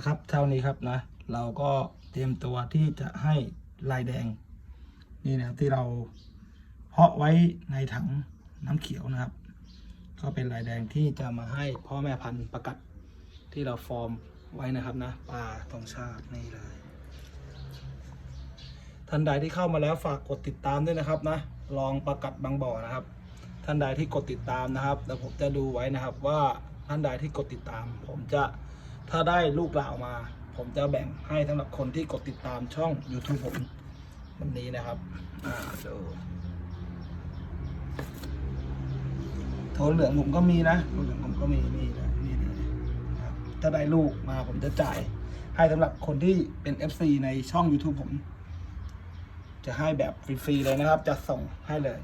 นะครับ เท่านี้ครับนะ เราก็เตรียมตัวที่จะให้ลายแดง นี่นะครับที่เราเพาะไว้ในถังน้ำเขียวนะครับ ก็เป็นลายแดงที่จะมาให้พ่อแม่พันธุ์ประกัดที่เราฟอร์มไว้นะครับนะปลาธงชาตินี่เลยท่านใดที่เข้ามาแล้วฝากกดติดตามด้วยนะครับนะ ลองประกัดบางบ่อนะครับ ท่านใดที่กดติดตามนะครับแล้วผมจะดูไว้นะครับว่าท่านใดที่กดติดตาม ผมจะ ถ้าได้ลูกเหล่ามา ผมจะแบ่งให้สำหรับคนที่กดติดตามช่อง YouTube ผมวันนี้นะครับ อ่าดูโทนเหลืองผมก็มีนะโทนเหลืองผมก็มีนี่เลยนี่เลยนะครับถ้าได้ลูกมาผมจะจ่าย ให้สำหรับคนที่เป็น FC ในช่อง YouTube ผม จะให้แบบฟรีๆเลยนะครับ จะส่งให้เลย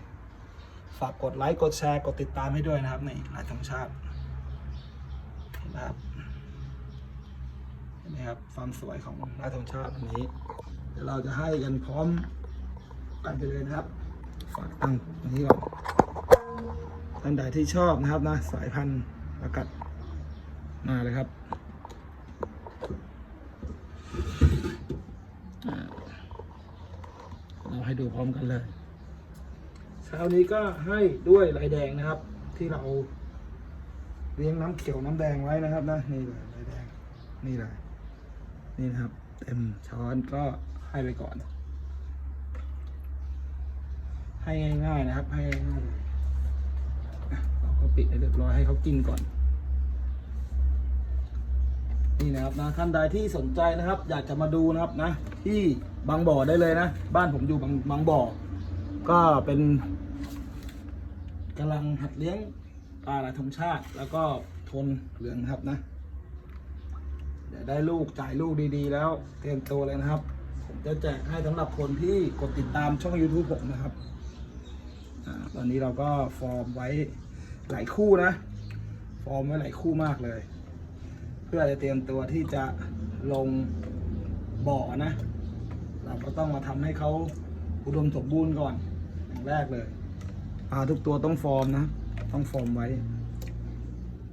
ฝากกดไลค์ กดแชร์ กดติดตามให้ด้วยนะครับในรายธรรมชาตินะครับ นไหมครับความสวยของรายธรรมชาติอันนี้ เดี๋ยวเราจะให้กันพร้อมกันไปเลยนะครับฝากตั้งตรงนี้ก่อนท่านใดที่ชอบนะครับนะสายพันธุ์ประกัดมาเลยครับอ่าเราให้ดูพร้อมกันเลยเช้านี้ก็ให้ด้วยลายแดงนะครับ ที่เราเลี้ยงน้ำเขียวน้ำแดงไว้นะครับนะนี่เลยลายแดงนี่เลย นี่นะครับ เต็มช้อนก็ให้ไปก่อน ให้ง่ายๆนะครับ ให้ง่ายๆเลยเราก็ปิดให้เรียบร้อยให้เขากินก่อน นี่นะครับนะท่านใดที่สนใจนะครับ อยากจะมาดูนะครับนะ ที่บางบ่อได้เลยนะ บ้านผมอยู่บางบางบ่อ ก็เป็นกำลังหัดเลี้ยงปลาหลายธงชาติ แล้วก็ทนเหลืองครับนะ ดี๋ยวได้ลูกจ่ายลูกดีๆ แล้วเตรียมตัวเลยนะครับ ผมจะแจกให้สำหรับคนที่กดติดตามช่อง YouTube ผมนะครับอตอนนี้เราก็ฟอร์มไว้หลายคู่นะ ฟอร์มไว้หลายคู่มากเลย เพื่อจะเตรียมตัวที่จะลงบ่อนะ เราก็ต้องมาทำให้เขาอุดมสมบูรณ์ก่อนอย่างแรกเลยปลาทุกตัวต้องฟอร์มนะ ต้องฟอร์มไว้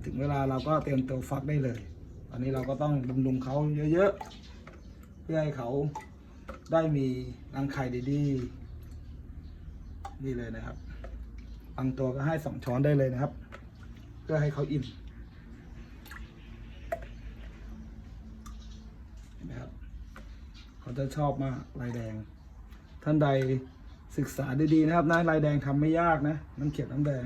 ถึงเวลาเราก็เตรียมตัวฟักได้เลย อนนี้เราก็ต้องบำรุงเขาเยอะๆ เพื่อให้เขาได้มีรังไข่ดีๆ นี่เลยนะครับบางตัวก็ให้สองช้อนได้เลยนะครับ เพื่อให้เขาอิ่มเห็นไหมครับ เขาจะชอบมากลายแดง ท่านใดศึกษาดีๆนะครับนะลายแดงทำไม่ยากนะน้ำเขียวน้ำแดง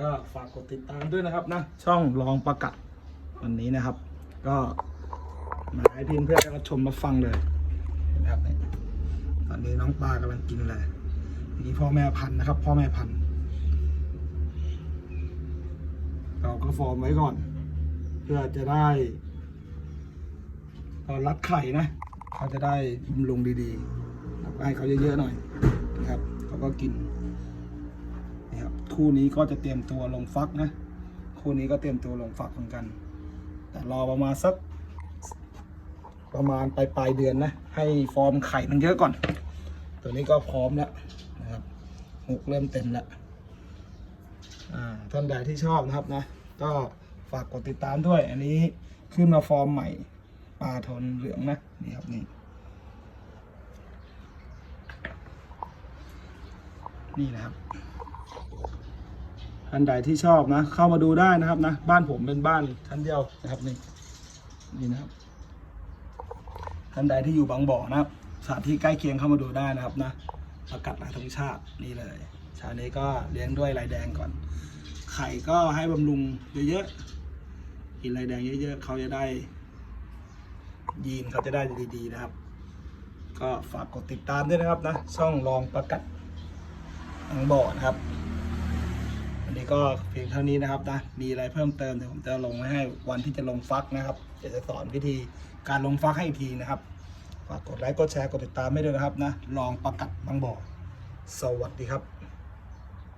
ก็ฝากกดติดตามด้วยนะครับนะช่องลองประกัดวันนี้นะครับ ก็มาให้พี่เพื่อนๆมาชมมาฟังเลยนไหมครับนี่ตอนนี้น้องปลากำลังกินเลยนี่พ่อแม่พันธุ์นะครับ พ่อแม่พันธุ์เราก็ฟอร์มไว้ก่อน เพื่อจะได้ตอนรัดไข่นะเขาจะได้บำรุงดีๆให้เขาเยอะๆหน่อยนะครับเขาก็กิน ครับคู่นี้ก็จะเตรียมตัวลงฟักนะ คู่นี้ก็เตรียมตัวลงฟักเหมือนกัน แต่รอประมาณสัก ประมาณปลายปลายเดือนนะ ให้ฟอร์มไข่มันเยอะก่อน ตัวนี้ก็พร้อมแล้วนะครับหกเริ่มเต็มแล้วอ่าท่านใดที่ชอบนะครับนะ ก็ฝากกดติดตามด้วย อันนี้ขึ้นมาฟอร์มใหม่ปลาทนเหลืองนะนี่ครับนี่นี่นะครับ ท่านใดที่ชอบนะ เข้ามาดูได้นะครับนะ บ้านผมเป็นบ้านชั้นเดียวนะครับนี่นี่นะครับท่านใดที่อยู่บางบ่อนะครับสถานที่ใกล้เคียงเข้ามาดูได้นะครับนะประกัดหลายธงชาตินี่เลยชานี้ก็เลี้ยงด้วยลายแดงก่อน ไข่ก็ให้บำรุงเยอะๆกินลายแดงเยอะ ๆเขาจะได้ ยีนเขาจะได้ดีๆนะครับ ก็ฝากกดติดตามด้วยนะครับนะช่องลองประกัดทางบ่อนะครับ วันนี้ก็เพียงเท่านี้นะครับนะ มีอะไรเพิ่มเติมเดี๋ยวผมจะลงไว้ให้วันที่จะลงฟักนะครับเดี๋ยวจะสอนวิธีการลงฟักให้อีกทีนะครับ ฝากกดไลค์ กดแชร์ กดติดตามให้ด้วยนะครับนะ ลองประกัดบางบ่อ สวัสดีครับ